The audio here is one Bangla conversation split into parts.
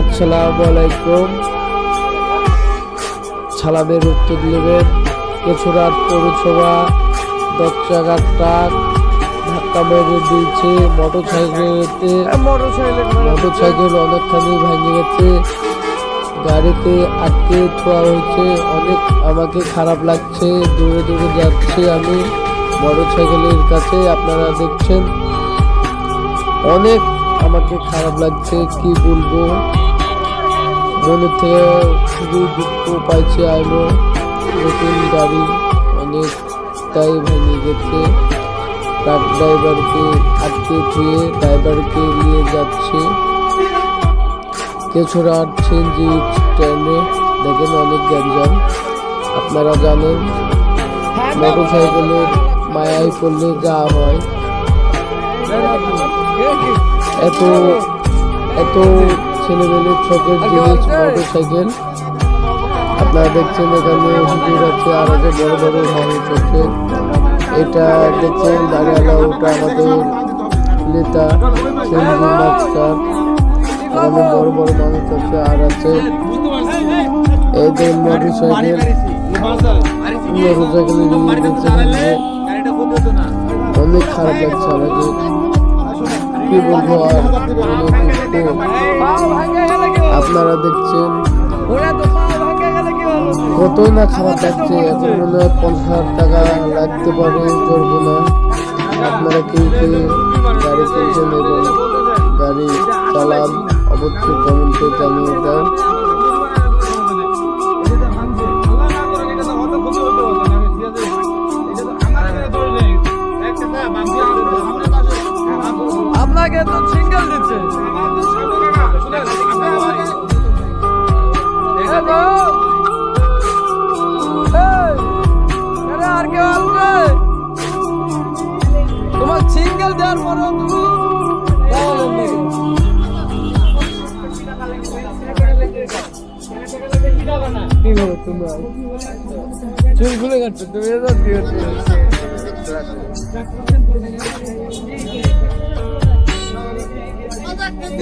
আসসালামু আলাইকুম। সালামের উত্তর নেবেন কেছুরাট পৌরসভা দশ চাকার ট্রাক ধাক্কা মেরে দিয়েছে মোটর সাইকেলেতে মোটর সাইকেল অনেকখানি ভেঙে গেছে গাড়িতে আটকে থোয়া হয়েছে অনেক আমাকে খারাপ লাগছে দূরে দূরে যাচ্ছি আমি। মোটর সাইকেলের কাছে আপনারা দেখছেন অনেক আমাকে খারাপ লাগছে, কি বলব? মনে থেকে খুবই দুঃখ পাইছি আইলো নতুন গাড়ি অনেক অনেকটাই ভেঙে গেছে। ট্রাক ড্রাইভারকে আটকে থুয়ে ড্রাইভারকে নিয়ে যাচ্ছে। আসছেন যে স্ট্যান্ডে দেখেন অনেক গ্যাঞ্জাম। আপনারা জানেন মোটর সাইকেলের মায়ায় পড়লে যা হয়। এত এত ছেলেমেয়ের শখের জিনিস মোটর সাইকেল আপনারা দেখছেন এখানে হুজুর আছে আর আছে বড় বড় মানুষ আছে এটা দেখছেন দাঁড়িয়ালা ওটা আমাদের নেতা সঞ্জু মাস্টার এখানে বড় বড় মানুষ আছে আর আছে যে মোটর সাইকেল মোটর সাইকেল অনেক খারাপ লাগছে আমাকে কি বলব আপনারা দেখছেন কতই না খারাপ লাগছে, এখন মনে হয় পঞ্চাশ হাজার টাকা লাগতে পারে করব না। আপনারা কেউ কেউ গাড়ি কিনছেন এবং গাড়ি চালান, অবশ্যই কমেন্টে জানিয়ে দেন। সিঙ্গেল দিচ্ছে আর কেউ তোমার সিঙ্গেল দেওয়ার পরেও কি বলো তোমরা কাটছো তুমি এত কি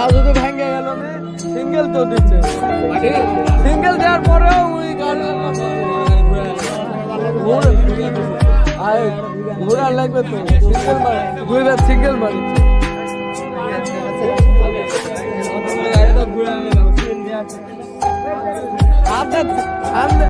পা যদি ভেঙে গেল সিঙ্গেল তো দিচ্ছে সিঙ্গেল দেওয়ার পরেও ওই গাড়ি ঘোরা লাগবে তো সিঙ্গেল মারি দুইবার সিঙ্গেল মারি আপনার